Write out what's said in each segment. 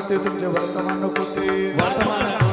કૃતે તુજે વર્તમાન કૃતે વર્તમાન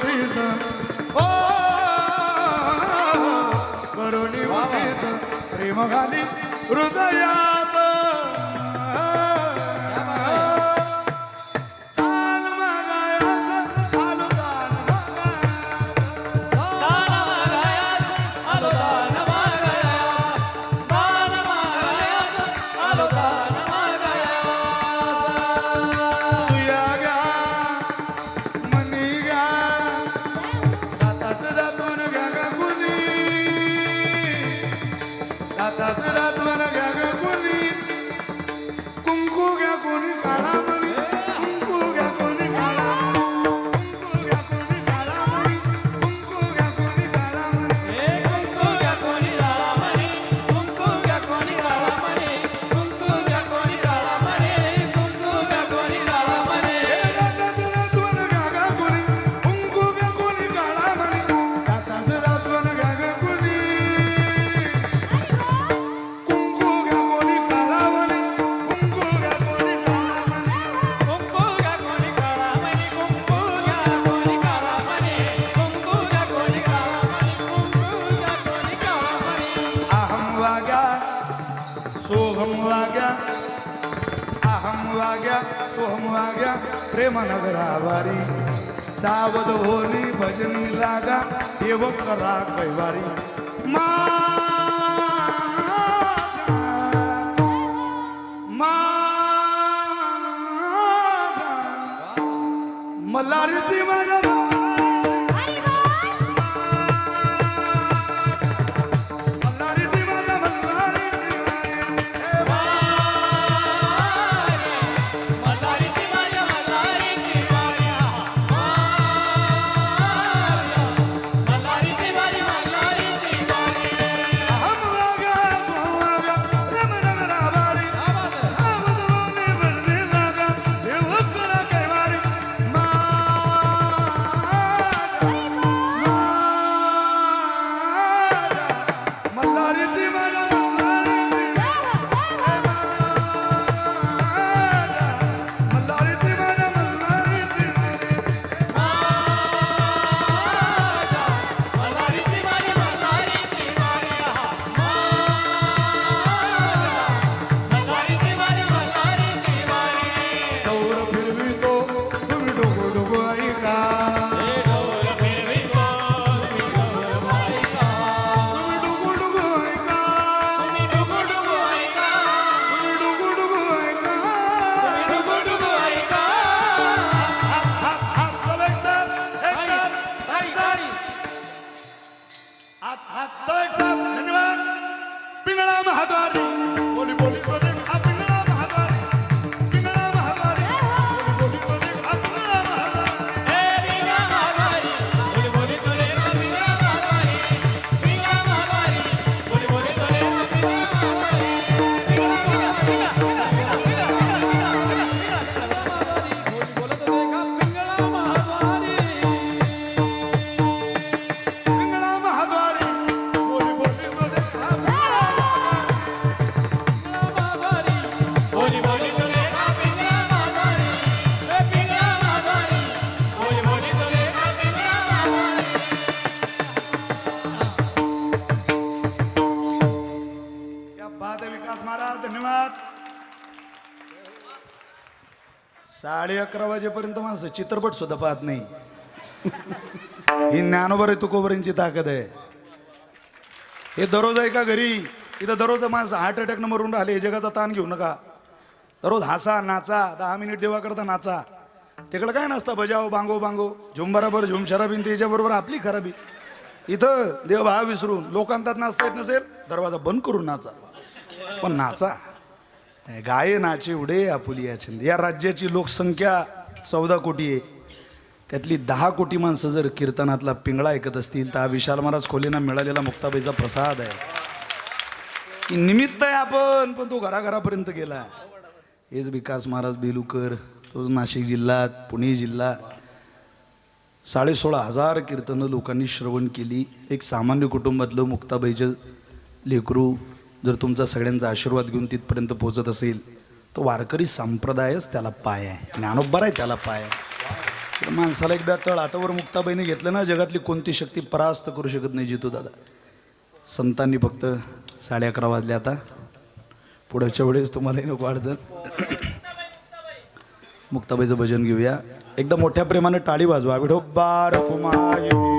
उठीत. ओ करुणी उठीत. हृदया वागा सोहम वागा अहम वाग्या सोहम वाग्या प्रेमनगरावारी सावध होली भजन लागा देव करा कैवारी मा मल्हारी ती माझ्या अकरा वाजेपर्यंत माणसं चित्रपट सुद्धा पाहत नाही. ही ज्ञानोबर तुकोबरींची ताकद आहे. हे दररोज आहे का घरी? इथं दररोज माणसं हार्ट अटॅक मरून राहिले जगाचा ताण घेऊ नका. दररोज हसा नाचा दहा मिनिट देवाकरता नाचा. तिकडं काय नसतं बजाव बांगो बांगो झुंबराबर झुम शराबीन त्याच्याबरोबर आपली खराबी. इथं देव भाव विसरून लोकांतात नाचता येत नसेल दरवाजा बंद करून नाचा. पण नाचा. गायनाचे उडे आपुलिया छंद. या राज्याची लोकसंख्या चौदा कोटी आहे. त्यातली दहा कोटी माणसं जर कीर्तनातला पिंगळा ऐकत असतील तर हा विशाल महाराज खोलेंना मिळालेला मुक्ताबाईचा प्रसाद आहे. की निमित्त आहे आपण पण तो घराघरापर्यंत गेला. हेच विकास महाराज बेलुकर तोच नाशिक जिल्ह्यात पुणे जिल्हा. साडेसोळा हजार कीर्तनं लोकांनी श्रवण केली. एक सामान्य कुटुंबातलं मुक्ताबाईचं लेकरू जर तुमचा सगळ्यांचा आशीर्वाद घेऊन तिथपर्यंत पोहोचत असेल तो वारकरी संप्रदायच त्याला पाय आहे. ज्ञानोबर आहे त्याला पाय आहे. तर माणसाला एकदा तळ आतावर मुक्ताबाईने घेतलं ना जगातली कोणती शक्ती परास्त करू शकत नाही जितू दादा. संतांनी फक्त साडे अकरा वाजले आता. पुढच्या वेळेस तुम्हालाही नको अडचण. मुक्ताबाईचं भजन घेऊया. एकदा मोठ्या प्रेमाने टाळी वाजवा. विठोबार कुमारी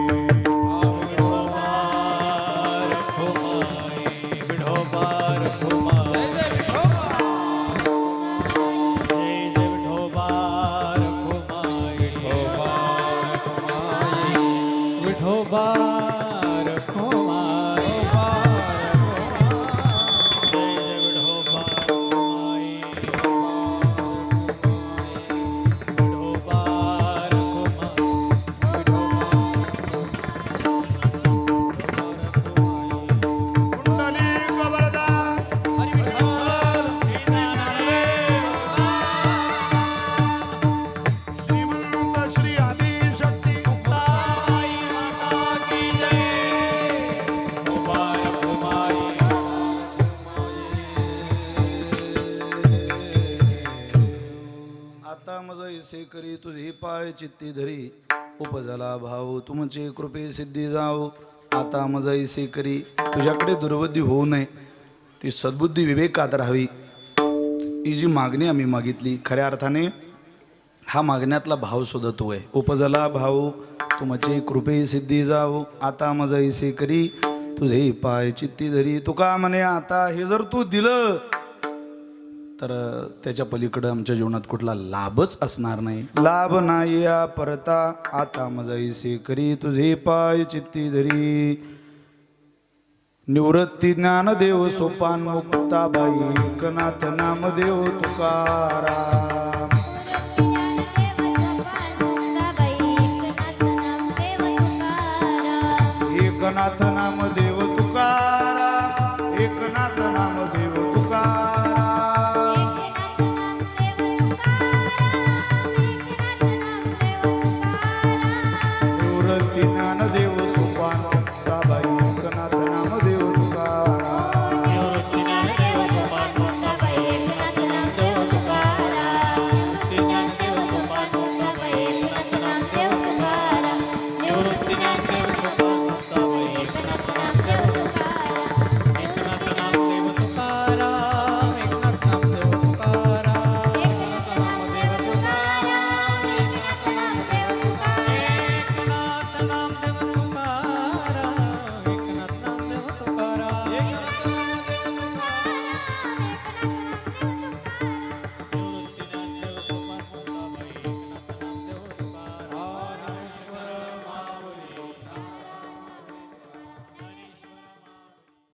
असे करी तुझे पाय चित्ती धरी. उपजला भाऊ तुमचे कृपे सिद्धी जाओ आता मजाईसे करी तुझ्याकडे दुर्बुद्धी होऊ नये. ती सद्बुद्धी विवेकात राहावी. ही जी मागणी आम्ही मागितली खऱ्या अर्थाने हा मागण्यातला भाव सुद्धा तो आहे उपजला भाऊ तुमचे कृपे सिद्धी जाओ आता मजाईसे करी तुझे पाय चित्ती धरी. तुका म्हणे आता हे जर तू दिलं तर त्याच्या पलीकडं आमच्या जीवनात कुठला लाभच असणार नाही. लाभ नाही या परता आता मजाईसे करी तुझे पाय चित्ती धरी. निवृत्ती ज्ञानदेव सोपान मुक्ताबाई एकनाथ नामदेव तुकाराम एकनाथ नामदेव